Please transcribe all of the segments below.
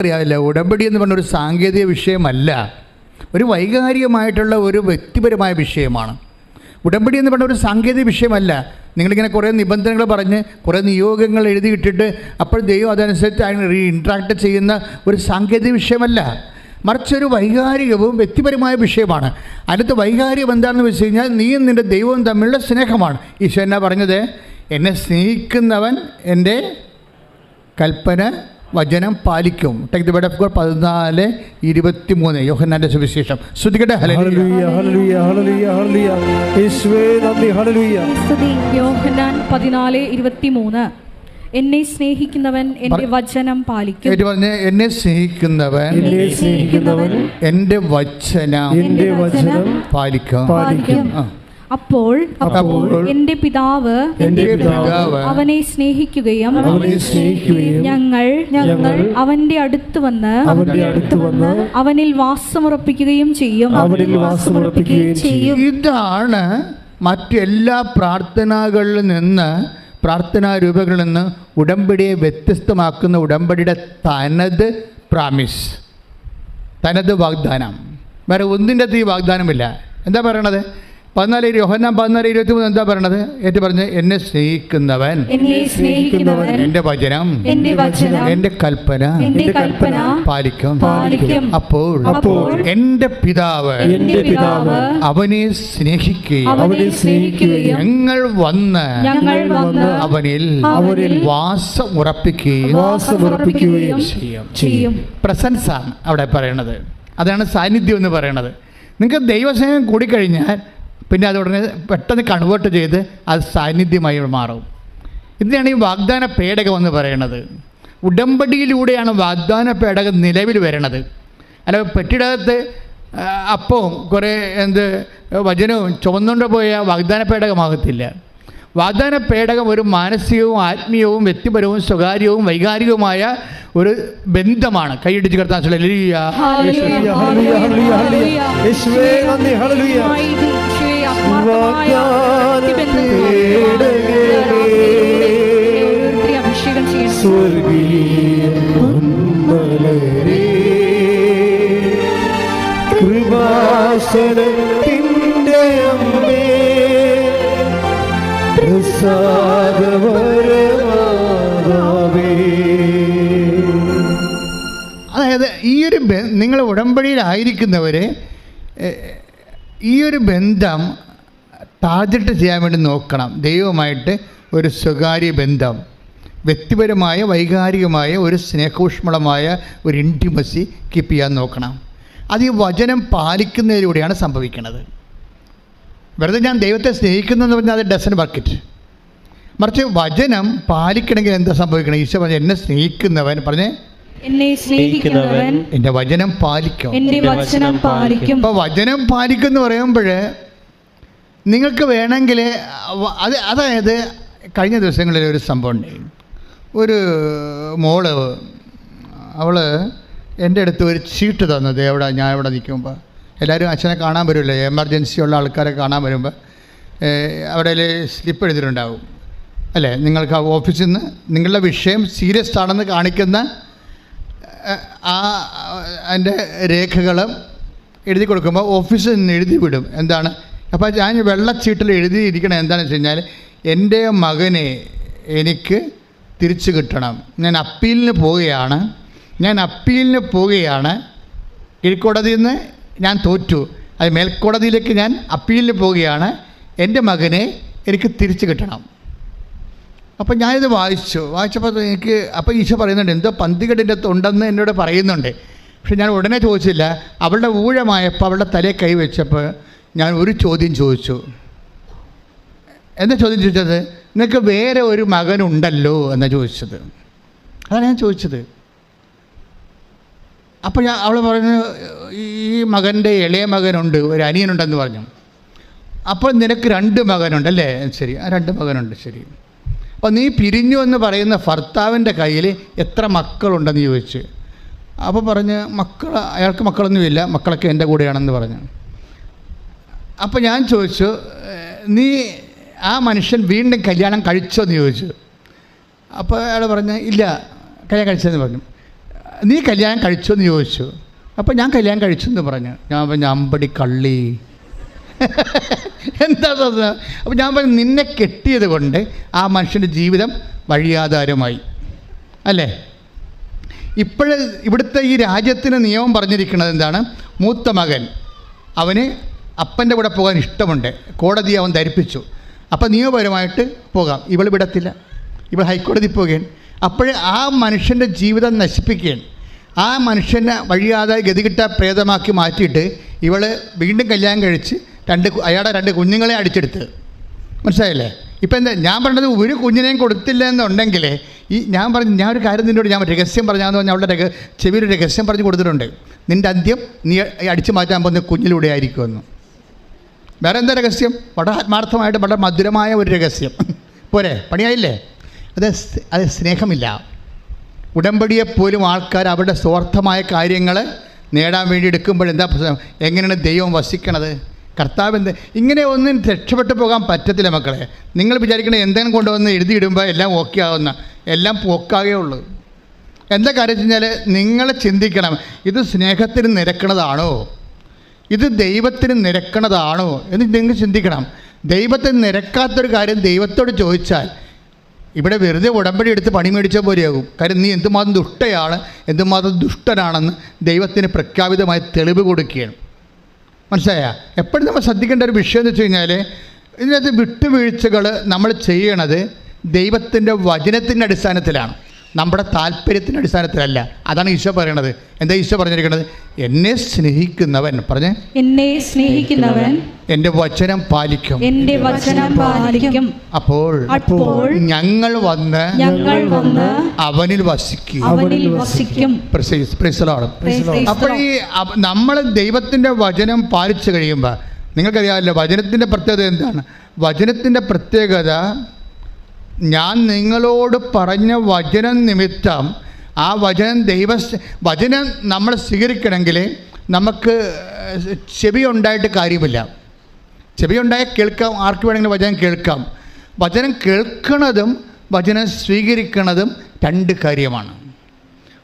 അറിയാവില്ല ഉടമ്പടി എന്ന് പറഞ്ഞ ഒരു സാങ്കേതിക വിഷയമല്ല. ഒരു വൈകാരികമായിട്ടുള്ള ഒരു വ്യക്തിപരമായ വിഷയമാണ്. ഉടമ്പടി എന്ന് പറഞ്ഞ ഒരു സാങ്കേതിക വിഷയമല്ല. നിങ്ങളിങ്ങനെ കുറേ നിബന്ധനകൾ പറഞ്ഞ് കുറേ നിയോഗങ്ങൾ എഴുതിയിട്ടിട്ട് അപ്പോൾ ദൈവം അതനുസരിച്ച് അതിന് ഇൻട്രാക്ട് ചെയ്യുന്ന ഒരു സാങ്കേതിക വിഷയമല്ല. മറിച്ച് ഒരു വൈകാരികവും വ്യക്തിപരമായ വിഷയമാണ്. അതിനകത്ത് വൈകാരികം എന്താണെന്ന് വെച്ച് കഴിഞ്ഞാൽ നീയും നിന്റെ ദൈവവും തമ്മിലുള്ള സ്നേഹമാണ്. ഈശോ എന്നാ പറഞ്ഞത്? എന്നെ സ്നേഹിക്കുന്നവൻ എന്റെ കൽപ്പന വചനം പാലിക്കും. Take the word of God പതിനാല് ഇരുപത്തി മൂന്ന് യോഹന്നാന്റെ സുവിശേഷം. ശ്രുതികട്ടെ ഹല്ലേലൂയ. ഹല്ലേലൂയ ഹല്ലേലൂയ ഹല്ലേലൂയ ഹല്ലേലൂയ. യേശുവേ ഹല്ലേലൂയ. സ്തുതി യോഹന്നാൻ പതിനാല് ഇരുപത്തിമൂന്ന്. എന്നെ സ്നേഹിക്കുന്നവൻ എന്റെ വചനം പാലിക്കും. പറഞ്ഞ് എന്നെ സ്നേഹിക്കുന്നവൻ എന്നെ സ്നേഹിക്കുന്നവൻ എന്റെ വചനം എന്റെ വചനം പാലിക്കും. പാലിക്കും. ആ. അപ്പോൾ അപ്പോൾ എന്റെ പിതാവ് എന്റെ പിതാവ് പിതാവ് അവനെ സ്നേഹിക്കുകയും അവനെ സ്നേഹിക്കുകയും ഞങ്ങൾ ഞങ്ങൾ അവന്റെ അടുത്ത് വന്ന് അവനിൽ വാസമുറപ്പിക്കുകയും ചെയ്യും. ചെയ്യും. ഇതാണ് മറ്റെല്ലാ പ്രാർത്ഥനകളിൽ നിന്ന് പ്രാർത്ഥനാ രൂപങ്ങളിൽ നിന്ന് ഉടമ്പടിയെ വ്യത്യസ്തമാക്കുന്ന ഉടമ്പടിയുടെ തനത് പ്രാമിസ് തനത് വാഗ്ദാനം. വേറെ ഒന്നിന്റെ അകത്ത് ഈ വാഗ്ദാനമില്ല. എന്താ പറയണത്? പതിനാല് യോഹന്നാം പതിനാല് ഇരുപത്തി മൂന്ന് എന്താ പറയണത്? ഏറ്റു പറഞ്ഞ് എന്നെ സ്നേഹിക്കുന്നവൻ എന്നെ സ്നേഹിക്കുന്നവൻ എന്റെ വചനം എന്റെ വചനം എന്റെ കൽപ്പന എന്റെ കൽപ്പന പാലിക്കും. പാലിക്കും. അപ്പോൾ അപ്പോൾ എന്റെ പിതാവ് എന്റെ പിതാവ് അവനെ സ്നേഹിക്കുകയും ഞങ്ങൾ വന്ന് ഞങ്ങൾ വന്ന് അവനിൽ അവനിൽ വാസം ഉറപ്പിക്കുകയും ചെയ്യും. ചെയ്യും. പ്രസൻസ് ആണ് അവിടെ പറയണത്. അതാണ് സാന്നിധ്യം എന്ന് പറയണത്. നിങ്ങൾക്ക് ദൈവസ്നേഹം കൂടിക്കഴിഞ്ഞാൽ പിന്നെ അത് ഉടനെ പെട്ടെന്ന് കൺവേർട്ട് ചെയ്ത് അത് സാന്നിധ്യമായി മാറും. ഇതിനാണ് ഈ വാഗ്ദാന പേടകം എന്ന് പറയുന്നത്. ഉടമ്പടിയിലൂടെയാണ് വാഗ്ദാന പേടകം നിലവിൽ വരണത്. അല്ല പെട്ടിടകത്ത് അപ്പവും കുറേ എന്ത് വചനവും ചുമന്നുകൊണ്ട് പോയ വാഗ്ദാന പേടകമാകത്തില്ല. വാഗ്ദാന പേടകം ഒരു മാനസികവും ആത്മീയവും വ്യക്തിപരവും സ്വകാര്യവും വൈകാരികവുമായ ഒരു ബന്ധമാണ്. കൈയിടിച്ച് കർത്താൻ അതായത് ഈ ഒരു നിങ്ങൾ ഉടമ്പടിയിലായിരിക്കുന്നവരെ ഈ ഒരു ബന്ധം ടാർജറ്റ് ചെയ്യാൻ വേണ്ടി നോക്കണം. ദൈവമായിട്ട് ഒരു സ്വകാര്യ ബന്ധം. വ്യക്തിപരമായ വൈകാരികമായ ഒരു സ്നേഹോഷ്മളമായ ഒരു ഇന്റിമസി കീപ്പ് ചെയ്യാൻ നോക്കണം. അത് ഈ വചനം പാലിക്കുന്നതിലൂടെയാണ് സംഭവിക്കുന്നത് വെറുതെ ഞാൻ ദൈവത്തെ സ്നേഹിക്കുന്നു എന്ന് പറഞ്ഞാൽ അത് ഡസൻ ബക്കറ്റ് മറിച്ച് വചനം പാലിക്കണമെങ്കിൽ എന്താ സംഭവിക്കണം? ഈശോ പറഞ്ഞ എന്നെ സ്നേഹിക്കുന്നവൻ പറഞ്ഞേ എന്നെ സ്നേഹിക്കുന്നവൻ എന്റെ വചനം പാലിക്കും. എന്റെ വചനം പാലിക്കും. അപ്പൊ വചനം പാലിക്കും എന്ന് പറയുമ്പോൾ നിങ്ങൾക്ക് വേണമെങ്കിൽ അത് അതായത് കഴിഞ്ഞ ദിവസങ്ങളിൽ ഒരു സംഭവം ഉണ്ടായി ഒരു മോൾ അവൾ എന്റെ അടുത്ത് ഒരു ചീട്ട് തന്നത് എവിടെ ഞാൻ ഇവിടെ നിൽക്കുമ്പോൾ എല്ലാവരും അച്ഛനെ കാണാൻ വരുമല്ലോ. എമർജൻസി ഉള്ള ആൾക്കാരെ കാണാൻ വരുമ്പോൾ അവിടെ സ്ലിപ്പ് എഴുതിയിട്ടുണ്ടാവും അല്ലേ? നിങ്ങൾക്ക് ആ ഓഫീസിൽ നിന്ന് നിങ്ങളുടെ വിഷയം സീരിയസ് ആണെന്ന് കാണിക്കുന്ന ആ അതിന്റെ രേഖകൾ എഴുതി കൊടുക്കുമ്പോൾ ഓഫീസിൽ നിന്ന് എഴുതി വിടും. എന്താണ്? അപ്പോൾ ഞാൻ വെള്ളച്ചീട്ടിൽ എഴുതിയിരിക്കണം എന്താണെന്ന് വെച്ച് കഴിഞ്ഞാൽ എന്റെ മകനെ എനിക്ക് തിരിച്ചു കിട്ടണം. ഞാൻ അപ്പീലിന് പോവുകയാണ്. ഞാൻ അപ്പീലിന് പോവുകയാണ്. കീഴ്ക്കോടതിയിൽ നിന്ന് ഞാൻ തോറ്റു. അത് മേൽക്കോടതിയിലേക്ക് ഞാൻ അപ്പീലിന് പോവുകയാണ്. എന്റെ മകനെ എനിക്ക് തിരിച്ചു കിട്ടണം. അപ്പം ഞാനിത് വായിച്ചു. വായിച്ചപ്പോൾ എനിക്ക് അപ്പോൾ ഈശോ പറയുന്നുണ്ട് എന്തോ പന്തികെട്ടിന്റെ തൊണ്ടെന്ന് എന്നോട് പറയുന്നുണ്ട്. പക്ഷെ ഞാൻ ഉടനെ ചോദിച്ചില്ല. അവളുടെ ഊഴമായപ്പോൾ അവളുടെ തലയെ കൈവച്ചപ്പോൾ ഞാൻ ഒരു ചോദ്യം ചോദിച്ചു. എന്താ ചോദ്യം ചോദിച്ചത്? നിനക്ക് വേറെ ഒരു മകനുണ്ടല്ലോ? എന്നാണ് ചോദിച്ചത്. അതാണ് ഞാൻ ചോദിച്ചത്. അപ്പോൾ ഞാൻ അവൾ പറഞ്ഞു ഈ മകന്റെ ഇളയ മകനുണ്ട് ഒരു അനിയനുണ്ടെന്ന് പറഞ്ഞു. അപ്പോൾ നിനക്ക് രണ്ട് മകനുണ്ട് അല്ലേ? ശരി ആ രണ്ട് മകനുണ്ട് ശരി. അപ്പോൾ നീ പിരിഞ്ഞു എന്ന് പറയുന്ന ഭർത്താവിന്റെ കയ്യിൽ എത്ര മക്കളുണ്ടെന്ന് ചോദിച്ച്. അപ്പോൾ പറഞ്ഞ് മക്കൾ അയാൾക്ക് മക്കളൊന്നുമില്ല മക്കളൊക്കെ എന്റെ കൂടെയാണെന്ന് പറഞ്ഞു. അപ്പോൾ ഞാൻ ചോദിച്ചു നീ ആ മനുഷ്യൻ വീണ്ടും കല്യാണം കഴിച്ചോ? എന്ന് ചോദിച്ചു. അപ്പോൾ അയാൾ പറഞ്ഞ് ഇല്ല കല്യാണം കഴിച്ചതെന്ന് പറഞ്ഞു. നീ കല്യാണം കഴിച്ചോ? എന്ന് ചോദിച്ചു. അപ്പോൾ ഞാൻ കല്യാണം കഴിച്ചു എന്ന് പറഞ്ഞു. ഞാൻ പറഞ്ഞു അമ്പടി കള്ളി എന്താ അപ്പോൾ ഞാൻ പറഞ്ഞു നിന്നെ കെട്ടിയത് കൊണ്ട് ആ മനുഷ്യന്റെ ജീവിതം വഴിയാധാരമായി. അല്ലേ? ഇപ്പോഴ് ഇവിടുത്തെ ഈ രാജ്യത്തിന് നിയമം പറഞ്ഞിരിക്കുന്നത് എന്താണ്? മൂത്ത മകൻ. അവന് അപ്പന്റെ കൂടെ പോകാൻ ഇഷ്ടമുണ്ട്. കോടതി അവൻ ധരിപ്പിച്ചു. അപ്പോൾ നിയമപരമായിട്ട് പോകാം. ഇവൾ വിടത്തില്ല. ഇവൾ ഹൈക്കോടതി പോകുകയാണ് അപ്പോൾ ആ മനുഷ്യന്റെ ജീവിതം നശിപ്പിക്കുകയാണ്. ആ മനുഷ്യനെ വഴിയാതെ ഗതികിട്ട പ്രേതമാക്കി മാറ്റിയിട്ട് ഇവൾ വീണ്ടും കല്യാണം കഴിച്ച് രണ്ട് അയാളുടെ രണ്ട് കുഞ്ഞുങ്ങളെ അടിച്ചെടുത്ത്. മനസ്സിലായില്ലേ? ഇപ്പം എന്താ ഞാൻ പറഞ്ഞത് ഒരു കുഞ്ഞിനെയും കൊടുത്തില്ല എന്നുണ്ടെങ്കിൽ ഈ ഞാൻ പറഞ്ഞു ഞാൻ ഒരു കാര്യം നിന്നോട് ഞാൻ രഹസ്യം പറഞ്ഞാന്ന് പറഞ്ഞാൽ അവളുടെ രഹ ചെവിയിൽ രഹസ്യം പറഞ്ഞു കൊടുത്തിട്ടുണ്ട്. നിന്റെ അന്ത്യം നീ അടിച്ചു മാറ്റാൻ പോകുന്ന കുഞ്ഞിലൂടെ ആയിരിക്കുമെന്ന്. വേറെ എന്താ രഹസ്യം? വളരെ ആത്മാർത്ഥമായിട്ട് വളരെ മധുരമായ ഒരു രഹസ്യം. പോരെ പണിയായില്ലേ? അത് അത് സ്നേഹമില്ല. ഉടമ്പടിയെപ്പോലും ആൾക്കാർ അവരുടെ സ്വാർത്ഥമായ കാര്യങ്ങൾ നേടാൻ വേണ്ടി എടുക്കുമ്പോൾ എന്താ എങ്ങനെയാണ് ദൈവം വസിക്കണത്? കർത്താവ് എന്ത് ഇങ്ങനെ ഒന്നും രക്ഷപ്പെട്ടു പോകാൻ പറ്റത്തില്ല മക്കളെ. നിങ്ങൾ വിചാരിക്കണേ എന്തെങ്കിലും കൊണ്ടുവന്ന് എഴുതിയിടുമ്പോൾ എല്ലാം ഓക്കെ ആവുന്ന എല്ലാം പോക്കാകേ ഉള്ളൂ. എന്താ കാര്യം വെച്ച് കഴിഞ്ഞാൽ നിങ്ങൾ ചിന്തിക്കണം ഇത് സ്നേഹത്തിന് നിരക്കണതാണോ? ഇത് ദൈവത്തിന് നിരക്കണതാണോ? എന്ന് നിങ്ങൾ ചിന്തിക്കണം. ദൈവത്തിന് നിരക്കാത്തൊരു കാര്യം ദൈവത്തോട് ചോദിച്ചാൽ ഇവിടെ വെറുതെ ഉടമ്പടി എടുത്ത് പണി മേടിച്ച പോലെയാകും കാര്യം നീ എന്തുമാത്രം ദുഷ്ടയാണ് എന്തുമാത്രം ദുഷ്ടനാണെന്ന് ദൈവത്തിന് പ്രഖ്യാപിതമായി തെളിവ് കൊടുക്കുകയാണ്. മനസ്സിലായ? എപ്പോഴും നമ്മൾ ശ്രദ്ധിക്കേണ്ട ഒരു വിഷയം എന്ന് വെച്ച് കഴിഞ്ഞാൽ ഇതിനകത്ത് വിട്ടുവീഴ്ചകൾ നമ്മൾ ചെയ്യണത് ദൈവത്തിന്റെ വചനത്തിന്റെ അടിസ്ഥാനത്തിലാണ്. നമ്മുടെ താല്പര്യത്തിന്റെ അടിസ്ഥാനത്തിലല്ല. അതാണ് ഈശോ പറയണത്. എന്താ ഈശോ പറഞ്ഞിരിക്കുന്നത് എന്നെ സ്നേഹിക്കുന്നവൻ പറഞ്ഞേ. എന്നെ സ്നേഹിക്കുന്നവൻ എന്റെ വചനം പാലിക്കും. എന്റെ വചനം പാലിക്കും. അപ്പോൾ അപ്പോൾ ഞങ്ങൾ വന്ന് ഞങ്ങൾ വന്ന് അവനിൽ വസിക്കും. അവനിൽ വസിക്കും. അപ്പോൾ ഈ നമ്മൾ ദൈവത്തിന്റെ വചനം പാലിച്ചു കഴിയുമ്പോൾ നിങ്ങൾക്കറിയാമല്ലോ വചനത്തിന്റെ പ്രത്യേകത എന്താണ്? വചനത്തിന്റെ പ്രത്യേകത ഞാൻ നിങ്ങളോട് പറഞ്ഞ വചനം നിമിത്തം ആ വചനം ദൈവ വചനം നമ്മൾ സ്വീകരിക്കണമെങ്കിൽ നമുക്ക് ചെവി ഉണ്ടായിട്ട് കാര്യമില്ല. ചെവി ഉണ്ടായ കേൾക്കാം ആർക്ക് വേണമെങ്കിലും വചനം കേൾക്കാം. വചനം കേൾക്കുന്നതും വചനം സ്വീകരിക്കുന്നതും രണ്ട് കാര്യമാണ്.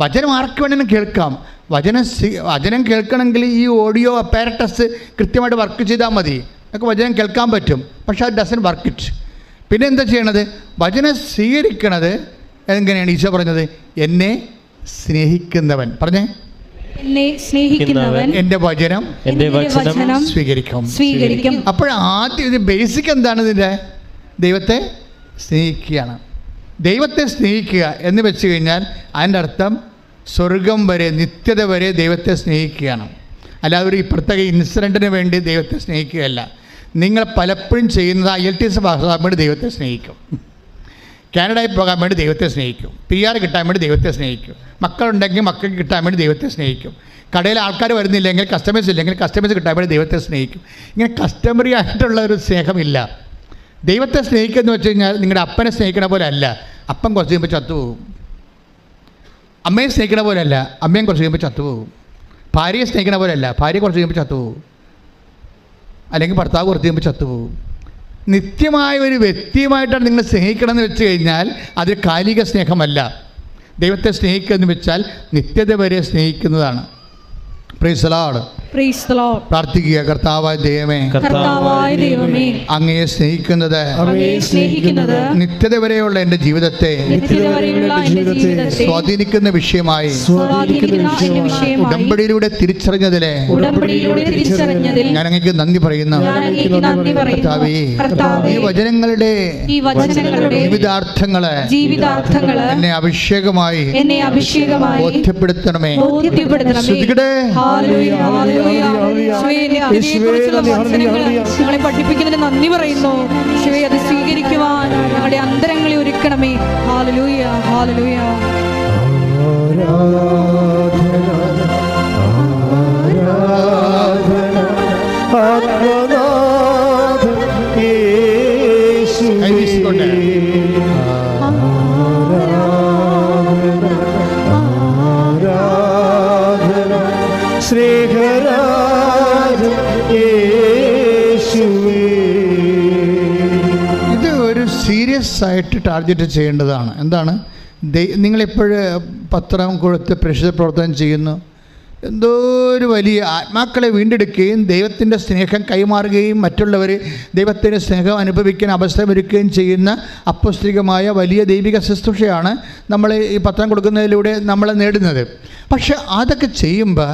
വചനം ആർക്ക് വേണമെങ്കിലും കേൾക്കാം. വചനം വചനം കേൾക്കണമെങ്കിൽ ഈ ഓഡിയോ അപ്പാരറ്റസ് കൃത്യമായിട്ട് വർക്ക് ചെയ്താൽ മതി. നമുക്ക് വചനം കേൾക്കാൻ പറ്റും. പക്ഷേ അത് ഡസൻ വർക്ക് ഇറ്റ് പിന്നെ എന്താ ചെയ്യണത്? വചനം സ്വീകരിക്കണത് എങ്ങനെയാണ്? ഈശോ പറഞ്ഞത് എന്നെ സ്നേഹിക്കുന്നവൻ. പറഞ്ഞേ? എന്നെ സ്നേഹിക്കുന്നവൻ എന്റെ വചനം എന്റെ വചനം സ്വീകരിക്കും. സ്വീകരിക്കും. അപ്പോൾ ആദ്യം ഇത് ബേസിക് എന്താണ് ഇതിന്റെ? ദൈവത്തെ സ്നേഹിക്കുകയാണ്. ദൈവത്തെ സ്നേഹിക്കുക എന്ന് വെച്ച് കഴിഞ്ഞാൽ അതിന്റെ അർത്ഥം സ്വർഗം വരെ നിത്യത വരെ ദൈവത്തെ സ്നേഹിക്കുകയാണ്. അല്ലാതെ ഒരു പ്രത്യേക ഇൻസിഡന്റിന് വേണ്ടി ദൈവത്തെ സ്നേഹിക്കുകയല്ല. നിങ്ങൾ പലപ്പോഴും ചെയ്യുന്നത് ഐ എൽ ടി എസ് പാസ്സാകാൻ വേണ്ടി ദൈവത്തെ സ്നേഹിക്കും. കാനഡയിൽ പോകാൻ വേണ്ടി ദൈവത്തെ സ്നേഹിക്കും. പി ആർ കിട്ടാൻ വേണ്ടി ദൈവത്തെ സ്നേഹിക്കും. മക്കളുണ്ടെങ്കിൽ മക്കൾക്ക് കിട്ടാൻ വേണ്ടി ദൈവത്തെ സ്നേഹിക്കും. കടയിൽ ആൾക്കാർ വരുന്നില്ലെങ്കിൽ കസ്റ്റമേഴ്സ് ഇല്ലെങ്കിൽ കസ്റ്റമേഴ്സ് കിട്ടാൻ വേണ്ടി ദൈവത്തെ സ്നേഹിക്കും. ഇങ്ങനെ കസ്റ്റമറി ആയിട്ടുള്ള ഒരു സ്നേഹമില്ല. ദൈവത്തെ സ്നേഹിക്കുക എന്ന് വെച്ച് കഴിഞ്ഞാൽ നിങ്ങളുടെ അപ്പനെ സ്നേഹിക്കണ പോലെ അല്ല. അപ്പൻ കുറച്ച് കഴിയുമ്പോൾ ചത്തുപോകും അമ്മയെ സ്നേഹിക്കണ പോലെ അല്ല. അമ്മയും കുറച്ച് കഴിയുമ്പോൾ ചത്തുപോകും ഭാര്യയെ സ്നേഹിക്കണ പോലെ അല്ല. ഭാര്യ കുറച്ച് കഴിയുമ്പോൾ ചത്തുപോകും അല്ലെങ്കിൽ ഭർത്താവ് കുറച്ച് കഴിയുമ്പോൾ ചത്തുപോകും. നിത്യമായ ഒരു വ്യക്തിയുമായിട്ടാണ് നിങ്ങൾ സ്നേഹിക്കണമെന്ന് വെച്ച് കഴിഞ്ഞാൽ അത് കാലിക സ്നേഹമല്ല. ദൈവത്തെ സ്നേഹിക്കുക എന്ന് വെച്ചാൽ നിത്യത വരെ സ്നേഹിക്കുന്നതാണ്. പ്രീസലാട്. പ്രാർത്ഥിക്കുക കർത്താവായ ദൈവമേ. കർത്താവായ ദൈവമേ. അങ്ങയെ സ്നേഹിക്കുന്നത്. അങ്ങയെ സ്നേഹിക്കുന്നത്. നിത്യത വരെയുള്ള എന്റെ ജീവിതത്തെ. സ്വാധീനിക്കുന്ന വിഷയമായി. ഉടമ്പടിയിലൂടെ തിരിച്ചറിഞ്ഞതിലെ. ഞാൻ അങ്ങക്ക് നന്ദി പറയുന്നു. ഈ വചനങ്ങളുടെ ഈ വചനങ്ങളുടെ ജീവിതാർത്ഥങ്ങൾ ജീവിതാർത്ഥങ്ങൾ എന്നെ അഭിഷേകമായി എന്നെ അഭിഷേകമായി ബോധ്യപ്പെടുത്തണമേ. ബോധ്യപ്പെടുത്തണമേ. വചനങ്ങൾ ഞങ്ങളെ പഠിപ്പിക്കുന്നതിന് നന്ദി പറയുന്നു. ശിവയെ അത് സ്വീകരിക്കുവാൻ ഞങ്ങളുടെ അന്തരങ്ങളെ ഒരുക്കണമേ. ഹാലലൂയ ഹാലലൂയ കൈവീശിക്കൊണ്ട്. സീരിയസ് ആയിട്ട് ടാർഗറ്റ് ചെയ്യേണ്ടതാണ്. എന്താണ്? നിങ്ങളെപ്പോഴും പത്രം കൊടുത്ത് പ്രശസ്ത പ്രവർത്തനം ചെയ്യുന്നു? എന്തോ ഒരു വലിയ ആത്മാക്കളെ വീണ്ടെടുക്കുകയും ദൈവത്തിന്റെ സ്നേഹം കൈമാറുകയും മറ്റുള്ളവർ ദൈവത്തിന്റെ സ്നേഹം അനുഭവിക്കാൻ അവസരമൊരുക്കുകയും ചെയ്യുന്ന അപ്പസ്ത്രികമായ വലിയ ദൈവിക ശുശ്രൂഷയാണ് നമ്മൾ ഈ പത്രം കൊടുക്കുന്നതിലൂടെ നമ്മൾ നേടുന്നത്. പക്ഷെ അതൊക്കെ ചെയ്യുമ്പോൾ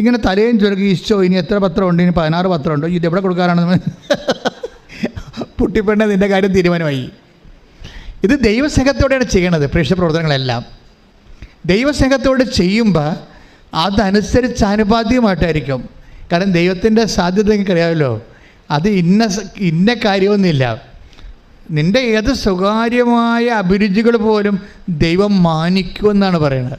ഇങ്ങനെ തലയും ചുരുക്കി ഈശോ ഇനി എത്ര പത്രമുണ്ട് ഇനി പതിനാറ് പത്രമുണ്ടോ ഇത് എവിടെ കൊടുക്കാനാണെന്ന് പുട്ടിപ്പെണ്ണ നിന്റെ കാര്യം തീരുമാനമായി. ഇത് ദൈവസ്നേഹത്തോടെയാണ് ചെയ്യണത് പ്രേക്ഷ പ്രവർത്തനങ്ങളെല്ലാം. ദൈവസ്നേഹത്തോട് ചെയ്യുമ്പോൾ അതനുസരിച്ച് ആനുപാതികമായിട്ടായിരിക്കും. കാരണം ദൈവത്തിന്റെ സാധ്യത നിങ്ങൾക്ക് അറിയാമല്ലോ അത് ഇന്ന ഇന്ന കാര്യമൊന്നുമില്ല. നിന്റെ ഏത് സ്വകാര്യമായ അഭിരുചികൾ പോലും ദൈവം മാനിക്കുമെന്നാണ് പറയുന്നത്.